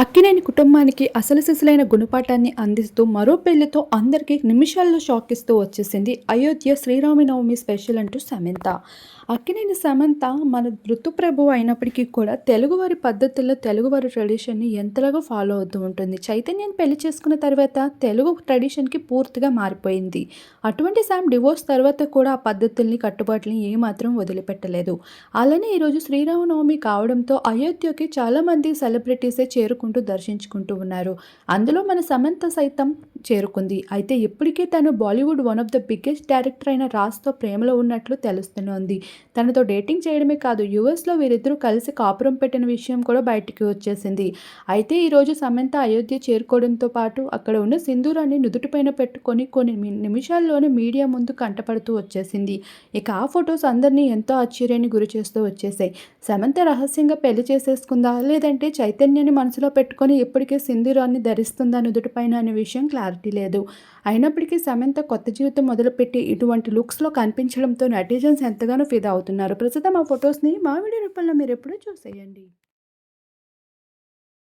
అక్కినేని కుటుంబానికి అసలు సిసలైన గుణపాఠాన్ని అందిస్తూ మరో పెళ్ళితో అందరికీ నిమిషాల్లో షాక్ ఇస్తూ వచ్చేసింది అయోధ్య శ్రీరామనవమి స్పెషల్ అంటూ సమంత. అక్కినేని సమంత మన ఋతుప్రభు అయినప్పటికీ కూడా తెలుగువారి పద్ధతుల్లో తెలుగువారి ట్రెడిషన్ని ఎంతలాగో ఫాలో అవుతూ ఉంటుంది. చైతన్యాన్ని పెళ్ళి చేసుకున్న తర్వాత తెలుగు ట్రెడిషన్కి పూర్తిగా మారిపోయింది. అటువంటి సామ్ డివోర్స్ తర్వాత కూడా ఆ పద్ధతుల్ని కట్టుబాట్లని ఏమాత్రం వదిలిపెట్టలేదు. అలానే ఈరోజు శ్రీరామనవమి కావడంతో అయోధ్యకి చాలామంది సెలబ్రిటీసే చేరుకుంటారు దర్శించుకుంటూ ఉన్నారు. అందులో మన సమంత సైతం చేరుకుంది. అయితే ఇప్పటికే తను Bollywood one of the biggest director అయిన రాజ్తో ప్రేమలో ఉన్నట్లు తెలుస్తోంది. తనతో డేటింగ్ చేయడమే కాదు యుఎస్లో వీరిద్దరూ కలిసి కాపురం పెట్టిన విషయం కూడా బయటికి వచ్చేసింది. అయితే ఈరోజు సమంత అయోధ్య చేరుకోవడంతో పాటు అక్కడ ఉన్న సింధూరాన్ని నుదుటిపైన పెట్టుకొని కొన్ని నిమిషాల్లోనే మీడియా ముందు కంటపడుతూ వచ్చేసింది. ఇక ఆ ఫొటోస్ అందరినీ ఎంతో ఆశ్చర్యాన్ని గురి చేస్తూ వచ్చేసాయి. సమంత రహస్యంగా పెళ్ళి చేసేసుకుందా? లేదంటే చైతన్యాన్ని మనసులో పెట్టుకొని ఇప్పటికే సింధూరాన్ని ధరిస్తుందా నుదుటిపైన అనే విషయం క్లాస్ క్లారిటీ లేదు. అయినప్పటికీ సమంత కొత్త జీవితం మొదలుపెట్టి ఇటువంటి లుక్స్లో కనిపించడంతో నెటిజన్స్ ఎంతగానో ఫిదా అవుతున్నారు. ప్రస్తుతం ఆ ఫొటోస్ని మా వీడియో రూపంలో మీరు ఎప్పుడూ చూసేయండి.